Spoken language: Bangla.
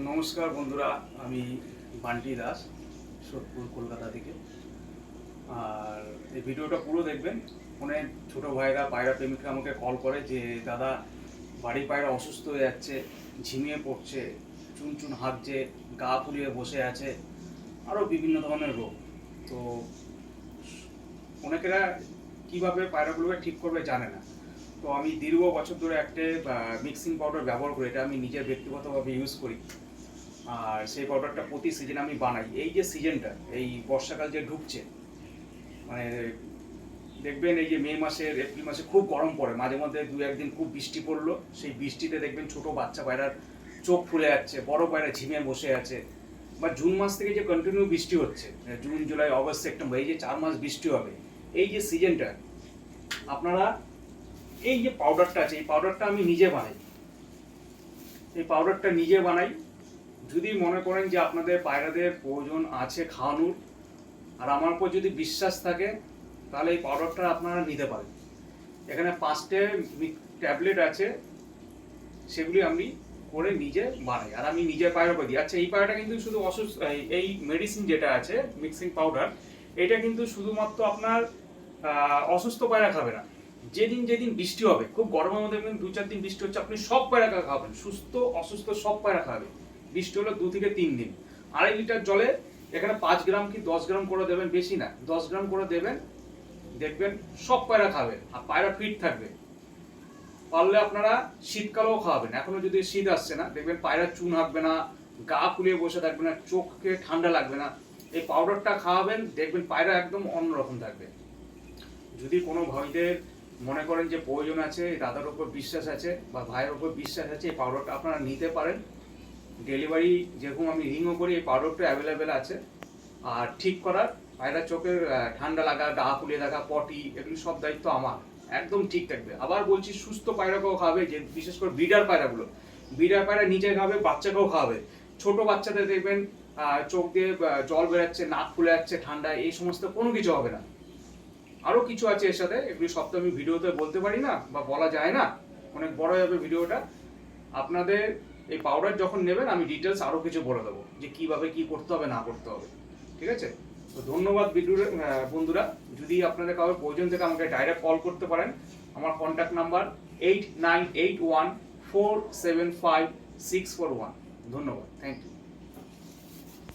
নমস্কার বন্ধুরা, আমি বান্টি দাস, সোদপুর, কলকাতা থেকে। আর এই ভিডিওটা পুরো দেখবেন। অনেক ছোট ভাইরা, পায়রা প্রেমিকরা আমাকে কল করে যে, দাদা, বাড়ির পায়রা অসুস্থ হয়ে যাচ্ছে, ঝিমিয়ে পড়ছে, চুন চুন হাঁকছে, গা ফুলিয়ে বসে আছে। আরও বিভিন্ন ধরনের রোগ। তো অনেকেরা কীভাবে পায়রাগুলোকে ঠিক করবে জানে না। তো আমি দীর্ঘ বছর ধরে একটা মিক্সিং পাউডার ব্যবহার করি, এটা আমি নিজের ব্যক্তিগতভাবে ইউজ করি। আর সেই পাউডারটা প্রতি সিজন আমি বানাই। এই যে সিজনটা এই বর্ষাকাল যে ঢুকছে মানে দেখবেন এই যে মে মাসের, এপ্রিল মাসে খুব গরম পড়ে, মাঝে মধ্যে দু একদিন খুব বৃষ্টি পড়ল, সেই বৃষ্টিতে দেখবেন ছোট বাচ্চা পায়রার চোখ ফুলে যাচ্ছে, বড় পায়রা ঝিমে বসে আছে। বা জুন মাস থেকে যে কন্টিনিউ বৃষ্টি হচ্ছে জুন, জুলাই, অগস্ট, সেপ্টেম্বর, এই যে চার মাস বৃষ্টি হবে, এই যে সিজনটা আপনারা এই যে পাউডারটা আছে, এই পাউডারটা আমি নিজে বানাই। এই পাউডারটা নিজে বানাই। যদি মনে করেন যে আপনাদের পায়রাদের প্রয়োজন আছে খাওয়ানোর, আর আমার উপর যদি বিশ্বাস থাকে, তাহলে এই পাউডারটা আপনারা নিতে পারেন। এখানে পাঁচটে ট্যাবলেট আছে, সেগুলি আমি করে নিজে বানাই, আর আমি নিজে পায়রা করে দিই। আচ্ছা এই পায়রাটা কিন্তু শুধু অসুস্থ এই- মেডিসিন যেটা আছে মিক্সিং পাউডার এটা কিন্তু শুধুমাত্র আপনার অসুস্থ পায়রা খাবে না। যেদিন যেদিন বৃষ্টি হবে, খুব গরমের মধ্যে দু চার দিন বৃষ্টি হচ্ছে, আপনি সব পায়রা খাবেন। সুস্থ, অসুস্থ সব পায়রা খাবে বৃষ্টি হলো দু থেকে তিন দিন। আড়াই লিটার জলে এখানে পাঁচ গ্রাম কি দশ গ্রাম করে দেবেন? বেশি না। দশ গ্রাম করে দেবেন, দেখবেন সব পায়রা খাবে আর পায়রা ফিট থাকবে। পারলে আপনারা শীতকালেও খাওয়াবেন। এখনও যদি শীত আসছে না, দেখবেন পায়রা চুন হাঁকবে না, গা ফুলিয়ে বসে থাকবে না, চোখকে ঠান্ডা লাগবে না। এই পাউডারটা খাওয়াবেন, দেখবেন পায়রা একদম অন্যরকম থাকবে। যদি কোনো ভাইদের মনে করেন যে প্রয়োজন আছে, দাদার উপর বিশ্বাস আছে বা ভাইয়ের উপর বিশ্বাস আছে, এই পাউডারটা আপনারা নিতে পারেন। ডেলিভারি যেরকম আমি রিংও করি, এই পাউডারটা অ্যাভেলেবেল আছে। আর ঠিক করার পায়রা চোখের ঠান্ডা লাগা, গা ফুলিয়ে থাকা পটি এগুলো সব দায়িত্ব আমার। একদম ঠিক থাকবে। আবার বলছি, সুস্থ পায়রাকেও খাবে, যে বিশেষ করে ব্রিডার পায়রাগুলো। ব্রিডার পায়রা নিজে খাবে, বাচ্চাকেও খাওয়াবে ছোট বাচ্চাদের দেখবেন চোখ দিয়ে জল বেরাচ্ছে, নাক ফুলে যাচ্ছে ঠান্ডা এই সমস্ত কোনো কিছু হবে না। আরও কিছু আছে এর সাথে, এগুলি সব তো আমি ভিডিওতে বলতে পারি না বা বলা যায় না। অনেক বড় যাবে ভিডিওটা। আপনাদের এই পাউডার যখন নেবেন, আমি ডিটেলস আরও কিছু বলে দেবো যে কীভাবে কি করতে হবে, না করতে হবে। ঠিক আছে? তো ধন্যবাদ বন্ধুরা। যদি আপনাদের কারোর প্রয়োজন থেকে, আমাকে ডাইরেক্ট কল করতে পারেন। আমার contact number eight nine eight one four seven five six four one ধন্যবাদ। Thank you